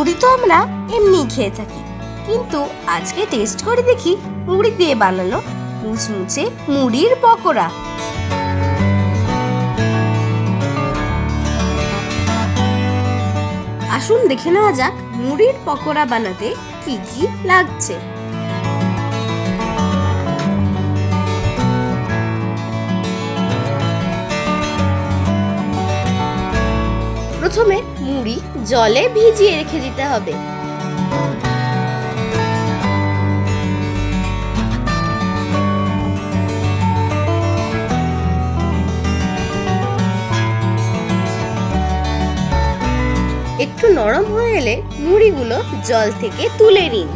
তো আমরা এমনি খেয়ে থাকি। কিন্তু আজকে টেস্ট করে দেখি মুড়ি দিয়ে বানানো মুচমুচে মুড়ির পকোড়া। আসুন দেখে নেওয়া যাক মুড়ির পকোড়া বানাতে কি কি লাগছে। প্রথমে মুড়ি জলে ভিজিয়ে রেখে দিতে হবে। একটু নরম হয়ে এলে মুড়িগুলো জল থেকে তুলে নিন।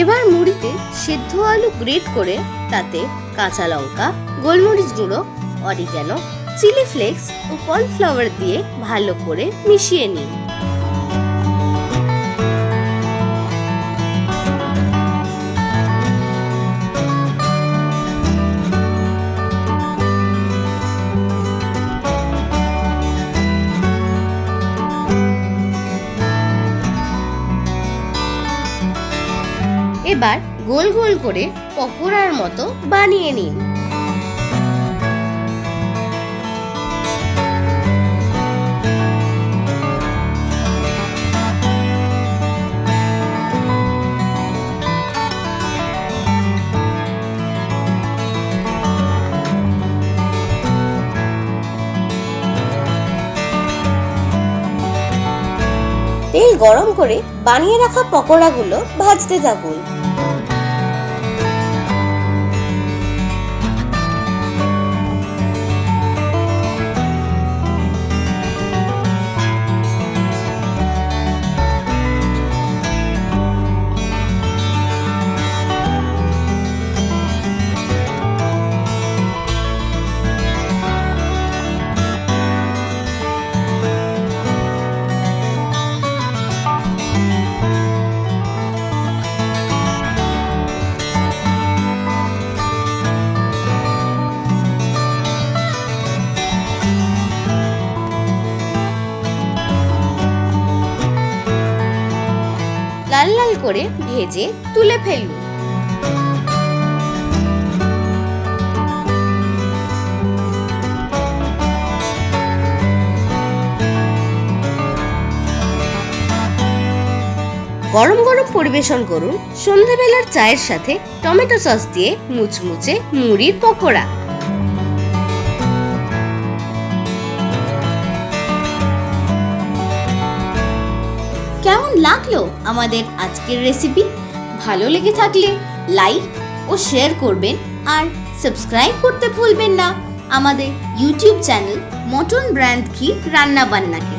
এবার মুড়িতে সেদ্ধ আলু গ্রেট করে তাতে কাঁচা লঙ্কা, গোলমরিচ গুঁড়ো অরিগ্যানো চিলি ফ্লেক্স ও কর্নফ্লাওয়ার দিয়ে ভালো করে মিশিয়ে নিন। এবার গোল গোল করে পকোড়ার মতো বানিয়ে নিন। গরম করে বানিয়ে রাখা পকোড়াগুলো ভাজতে থাকুন। করে ভেজে তুলে ফেলুন। গরম গরম পরিবেশন করুন সন্ধেবেলার চায়ের সাথে টমেটো সস দিয়ে মুচমুচে মুড়ির পকোড়া। লাগল আমাদের আজকের রেসিপি ভালো লেগে থাকলে লাইক ও শেয়ার করবেন আর সাবস্ক্রাইব করতে ভুলবেন না। আমাদের ইউটিউব চ্যানেল মটন ব্র্যান্ড ঘি রান্না বান্নাকে